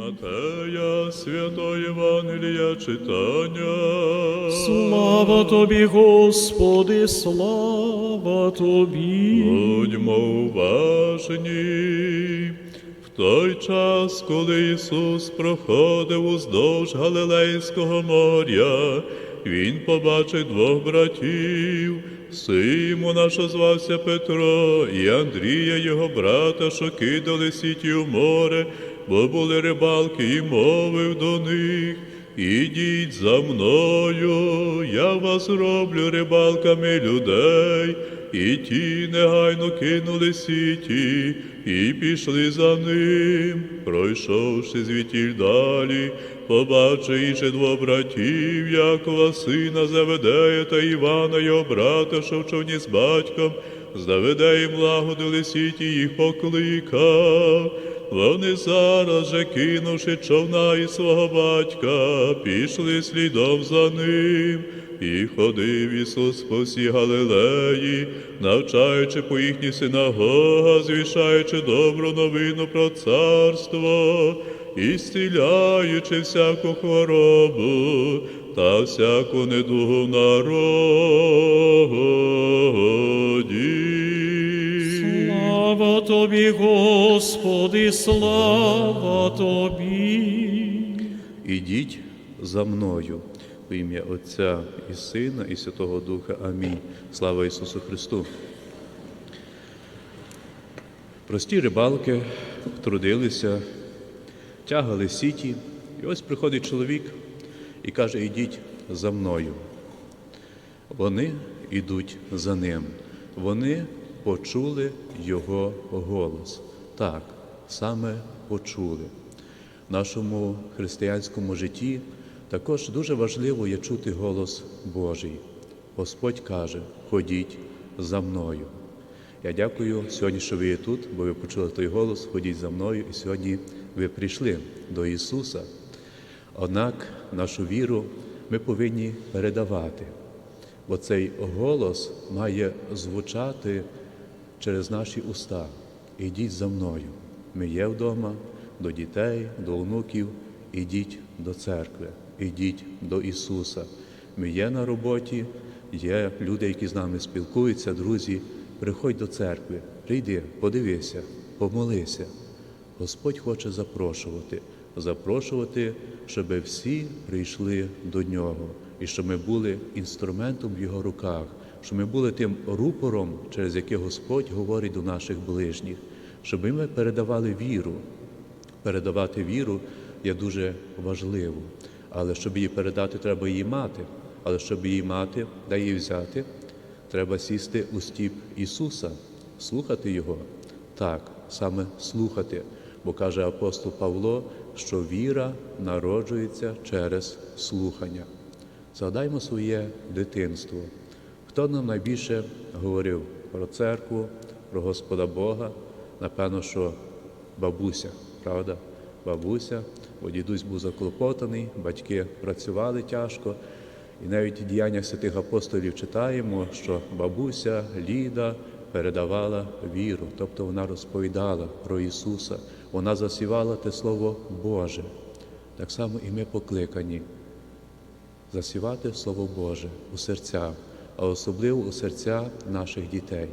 Матея, свято Євангелія читання. Слава тобі, Господи, слава тобі. Будьмо уважні. В той час, коли Ісус проходив уздовж Галилейського моря, Він побачив двох братів, Симона, що звався Петро, і Андрія, його брата, що кидали сіті у море, бо були рибалки, і мовив до них. Ідіть за мною, я вас роблю рибалками людей. І ті негайно кинули сіті і пішли за ним. Пройшовши звідтіль далі, побачивши двох братів, Якова, сина Заведея та Івана, його брата, що в човні з батьком, з Давидеєм лагодили сіті, їх покликав. Вони зараз же, кинувши човна і свого батька, пішли слідом за ним. І ходив Ісус по всій Галилеї, навчаючи по їхніх синагогах, звішаючи добру новину про царство і зціляючи всяку хворобу та всяку недугу в народі. Тобі, Господи, слава тобі. Ідіть за мною в ім'я Отця і Сина, і Святого Духа. Амінь. Слава Ісусу Христу. Прості рибалки трудилися, тягали сіті, і ось приходить чоловік і каже: Ідіть за мною. Вони йдуть за ним. Вони почули його голос. Так, саме почули. В нашому християнському житті також дуже важливо є чути голос Божий. Господь каже: ходіть за мною. Я дякую сьогодні, що ви є тут, бо ви почули той голос, ходіть за мною, і сьогодні ви прийшли до Ісуса. Однак нашу віру ми повинні передавати, бо цей голос має звучати через наші уста. Ідіть за мною. Ми є вдома, до дітей, до онуків, ідіть до церкви, ідіть до Ісуса. Ми є на роботі, є люди, які з нами спілкуються, друзі. Приходь до церкви, прийди, подивися, помолися. Господь хоче запрошувати, запрошувати, щоб всі прийшли до нього, і щоб ми були інструментом в його руках, щоб ми були тим рупором, через який Господь говорить до наших ближніх, щоб ми передавали віру. Передавати віру є дуже важливо, але щоб її передати, треба її мати. Але щоб її мати, де її взяти, треба сісти у стіп Ісуса, слухати Його. Так, саме слухати, бо каже апостол Павло, що віра народжується через слухання. Згадаймо своє дитинство. Хто нам найбільше говорив про церкву, про Господа Бога? Напевно, що бабуся, правда? Бабуся, бо дідусь був заклопотаний, батьки працювали тяжко. І навіть в діяннях святих апостолів читаємо, що бабуся Ліда передавала віру, тобто вона розповідала про Ісуса, вона засівала те Слово Боже. Так само і ми покликані засівати Слово Боже у серця, а особливо у серця наших дітей,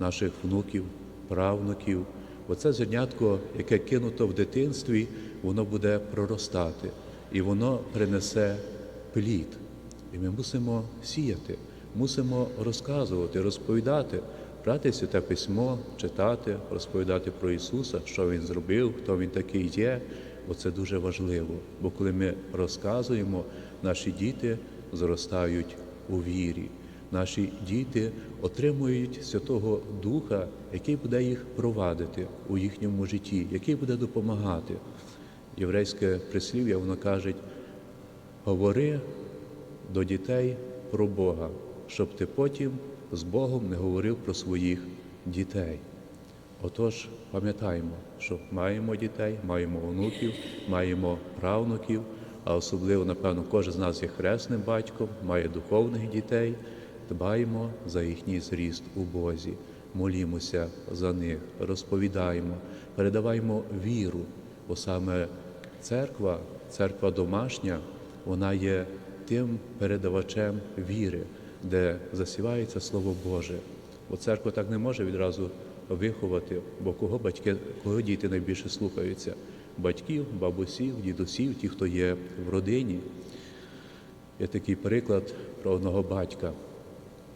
наших внуків, правнуків. Бо це зернятко, яке кинуто в дитинстві, воно буде проростати і воно принесе плід. І ми мусимо сіяти, мусимо розказувати, розповідати, брати святе письмо, читати, розповідати про Ісуса, що Він зробив, хто Він такий є, бо це дуже важливо. Бо коли ми розказуємо, наші діти зростають у вірі. Наші діти отримують Святого Духа, який буде їх провадити у їхньому житті, який буде допомагати. Єврейське прислів'я воно каже, говори до дітей про Бога, щоб ти потім з Богом не говорив про своїх дітей. Отож, пам'ятаємо, що маємо дітей, маємо онуків, маємо правнуків, а особливо, напевно, кожен з нас є хресним батьком, має духовних дітей. Дбаємо за їхній зріст у Бозі, молімося за них, розповідаємо, передаваємо віру, бо саме церква, церква домашня, вона є тим передавачем віри, де засівається Слово Боже. Бо церква так не може відразу виховати, бо кого батьки, кого діти найбільше слухаються? Батьків, бабусів, дідусів, ті, хто є в родині. Є такий приклад про одного батька,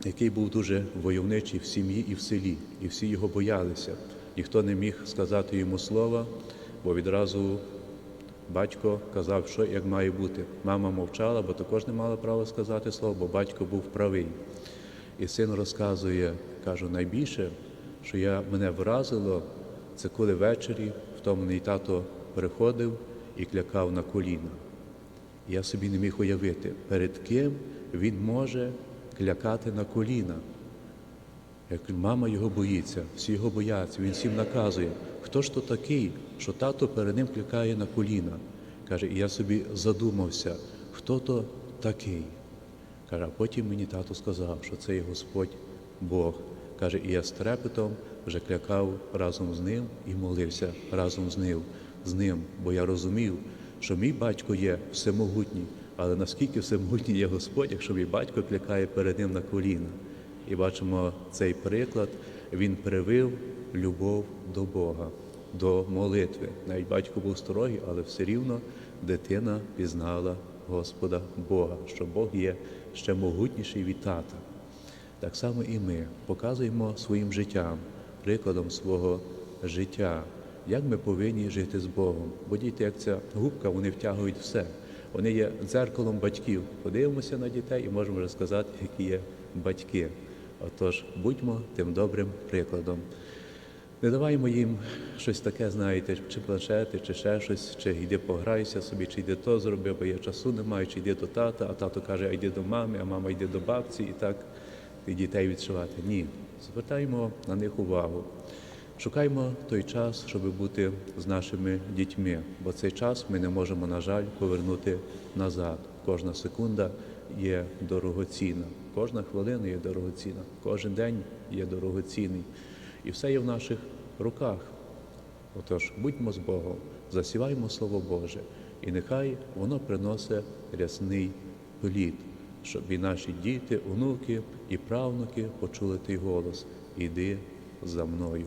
який був дуже войовничий в сім'ї і в селі, і всі його боялися. Ніхто не міг сказати йому слова, бо відразу батько казав, що як має бути. Мама мовчала, бо також не мала права сказати слово, бо батько був правий. І син розказує, кажу, найбільше, що я, мене вразило, це коли ввечері втомлений тато приходив і клякав на коліна. Я собі не міг уявити, перед ким він може клякати на коліна. Як мама його боїться, всі його бояться, він всім наказує, хто ж то такий, що тато перед ним клякає на коліна. Каже, і я собі задумався, хто то такий. Каже, а потім мені тато сказав, що це є Господь Бог. Каже, і я з трепетом вже клякав разом з ним і молився разом з ним, з ним, бо я розумів, що мій батько є всемогутній, але наскільки всемогутній є Господь, якщо мій батько клякає перед ним на коліна. І бачимо цей приклад, він привив любов до Бога, до молитви. Навіть батько був строгий, але все рівно дитина пізнала Господа Бога, що Бог є ще могутніший від тата. Так само і ми показуємо своїм життям, прикладом свого життя, як ми повинні жити з Богом. Бо діти, як ця губка, вони втягують все. Вони є дзеркалом батьків. Подивимося на дітей і можемо вже сказати, які є батьки. Отож, будьмо тим добрим прикладом. Не даваймо їм щось таке, знаєте, чи планшети, чи ще щось, чи йди пограйся собі, чи йди то зроби, бо я часу немає, чи йди до тата, а тато каже, а йди до мами, а мама йде до бабці, і так і дітей відшивати. Ні. Звертаємо на них увагу. Шукаймо той час, щоб бути з нашими дітьми, бо цей час ми не можемо, на жаль, повернути назад. Кожна секунда є дорогоцінна, кожна хвилина є дорогоцінна, кожен день є дорогоцінний. І все є в наших руках. Отож, будьмо з Богом, засіваємо Слово Боже, і нехай воно приносить рясний плід, щоб і наші діти, онуки і правнуки почули той голос. Іди за мною.